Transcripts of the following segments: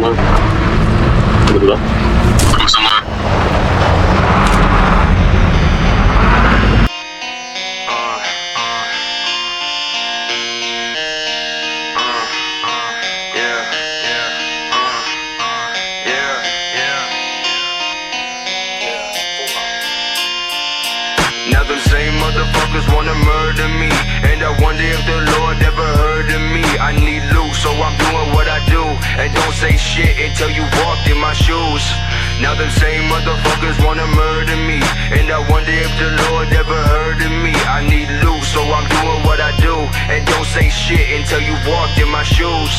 мною. Іди туди. Рух за мною. Yeah, yeah, uh, uh, yeah, yeah. Now them same motherfuckers wanna murder me And I wonder if the Lord ever heard of me I need loot, so I'm doing what I do and don't say shit until you walked in my shoes. Now them same motherfuckers wanna murder me. And I wonder if the Lord ever heard of me. I need loot, so I'm doing what I do. And don't say shit until you walked in my shoes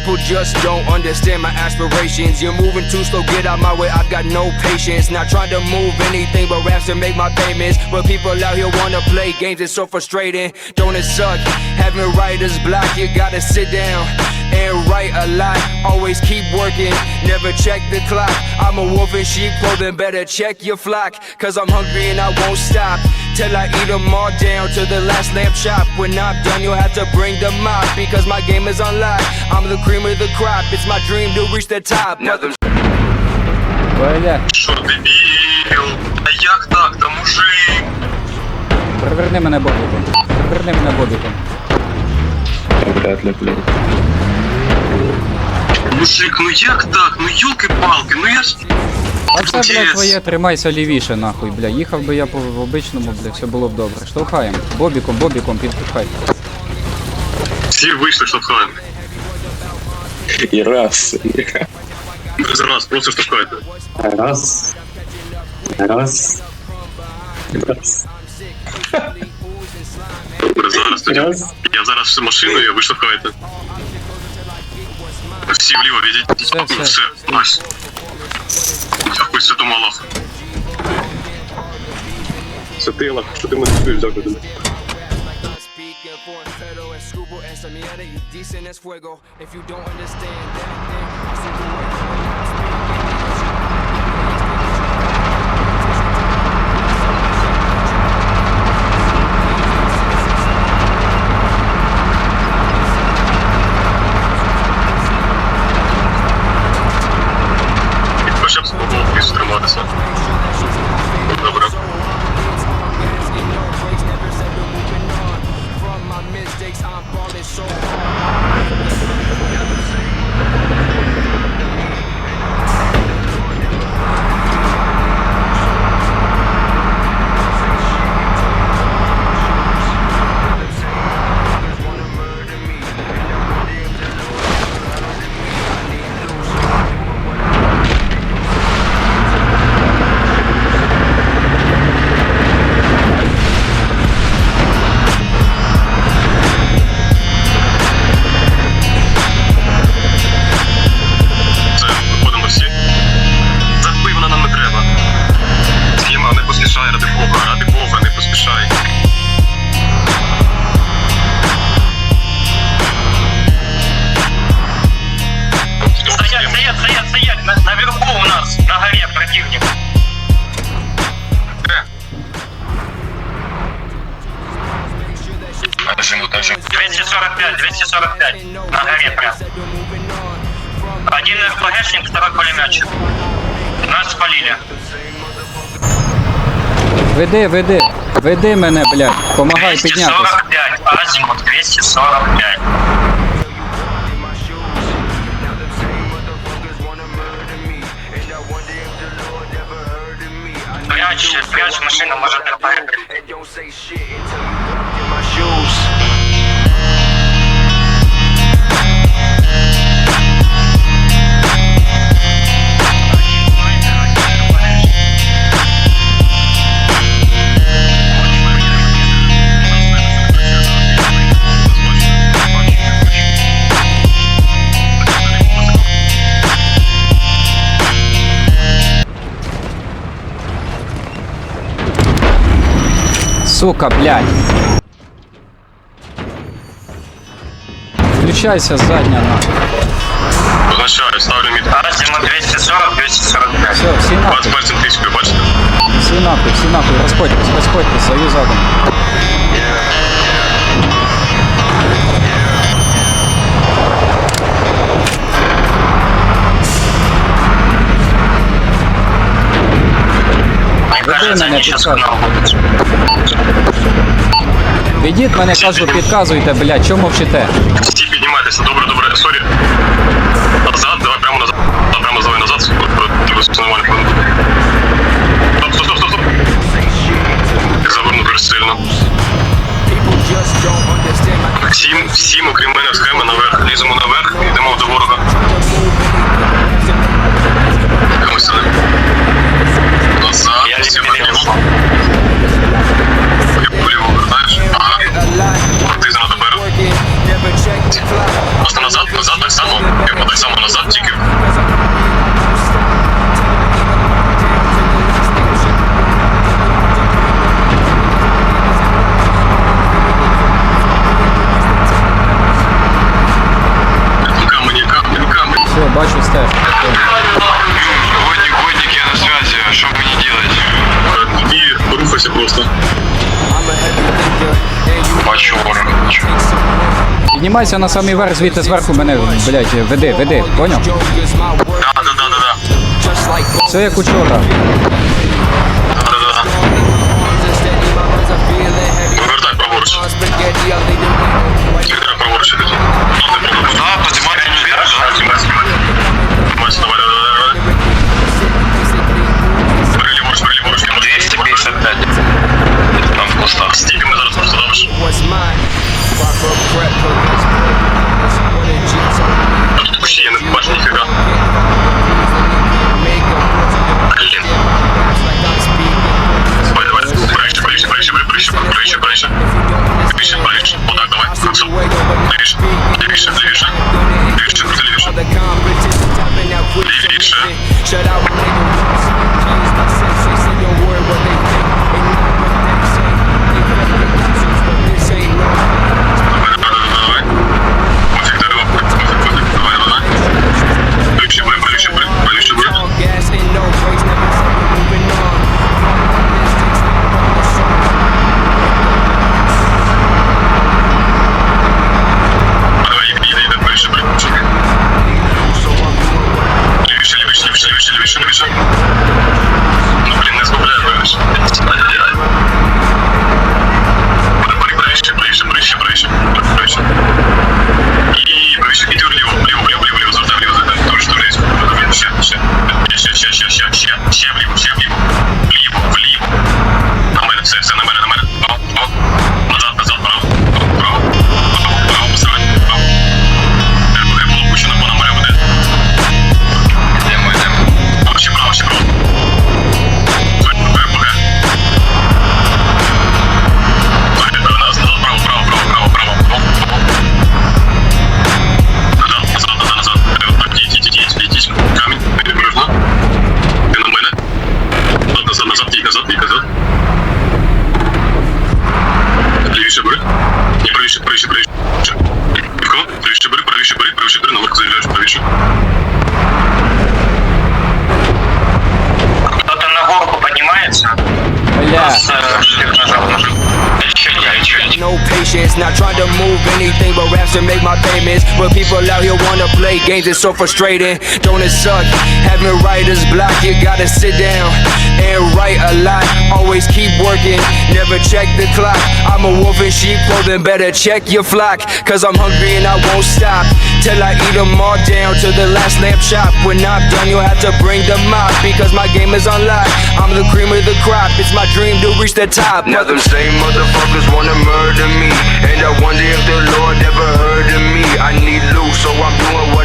People just don't understand my aspirations. You're moving too slow, get out my way. I've got no patience. Not trying to move anything but raps to make my payments. But people out here wanna play games, it's so frustrating. Don't it suck? Having writer's block, you gotta sit down and write a lot. Always keep working, never check the clock. I'm a wolf in sheep clothing, better check your flock. Cause I'm hungry and I won't stop till I eat them all down to the last lamp chop. When I'm done, you'll have to bring the mop because my game is unlocked. I'm the cream of the crop, it's my dream to reach the top. Валя, Що, дебіл? А як так? Та мужик! переверни мене бобіком. Переверни мене бобіком. Вряд ли, блядь. Мужик, ну як так? Ну ёлки-палки, ну я ж... А це, блядь, твоє тримайся лівіше, нахуй, бля. Їхав би я по в обичному, бля, все було б добре. Штовхаємо. Бобіком, бобіком, підпихай. Всі вийшли, штовхаємо. І раз, За раз, просто штовхайте. раз, раз, раз, Добре, зараз тоді. раз. Я зараз всю машину, я ви штовхаєте. Всі вліво відійдіть. Все, все. Ну, все, найс. Дякую, святому Аллаху. Це ти, Аллах, що ти мене спів, дякую тобі. Dicen es fuego. If you don't understand that, then falling so hard. 245, 245. На горе прям. Один РПГшник, второй пулеметчик. Нас спалили. Веди, веди. Веди мене, блядь. Помагай піднятися. 245, азимут 245. Прячь, прячь машину, может РПГ. Сука, блядь. Включайся задня нахуй. Позначаю, ставлю мід. Азимут 240, 245. Все, всі нахуй. 20 пальцем тичкою, бачите? Всі нахуй, всі нахуй. Розходьтесь, розходьтесь, свою задом. Сейчас к підказуй. Ведіть мене, кажу, підказуйте, блядь, чому мовчите? Всі піднімайтеся, добре, добре, сорі. Назад, давай прямо назад. Прямо давай назад. Тебе все нормально. Стоп, стоп, стоп, стоп, стоп. Заверну дуже сильно. Всім, всім, окрім мене, схеми наверх. Ліземо наверх, назад, назад так само. Типу так само назад, тільки. Камені, камені, камені. Все, бачу стеж. Водник, водник, я на связи. Что мне делать? Тоді рухайся просто. Бачу ворога. Піднімайся на самий верх, звідти зверху мене, блядь, веди, веди, поняв? Да, да, да, да, да. Все як учора. No patience, not trying to move anything but raps to make my payments. But people out here wanna play games, it's so frustrating. Don't it suck? Having writer's block, you gotta sit down and write a lot. Always keep working, never check the clock. I'm a wolf in sheep clothing, better check your flock. Cause I'm hungry and I won't stop till I eat them all down to the last lamp chop. When I'm done, you'll have to bring them out because my game is unlocked. I'm the cream of the crop, it's my dream to reach the top. Now them same motherfuckers wanna murder me And I wonder if the Lord ever heard of me I need loot, so I'm doing what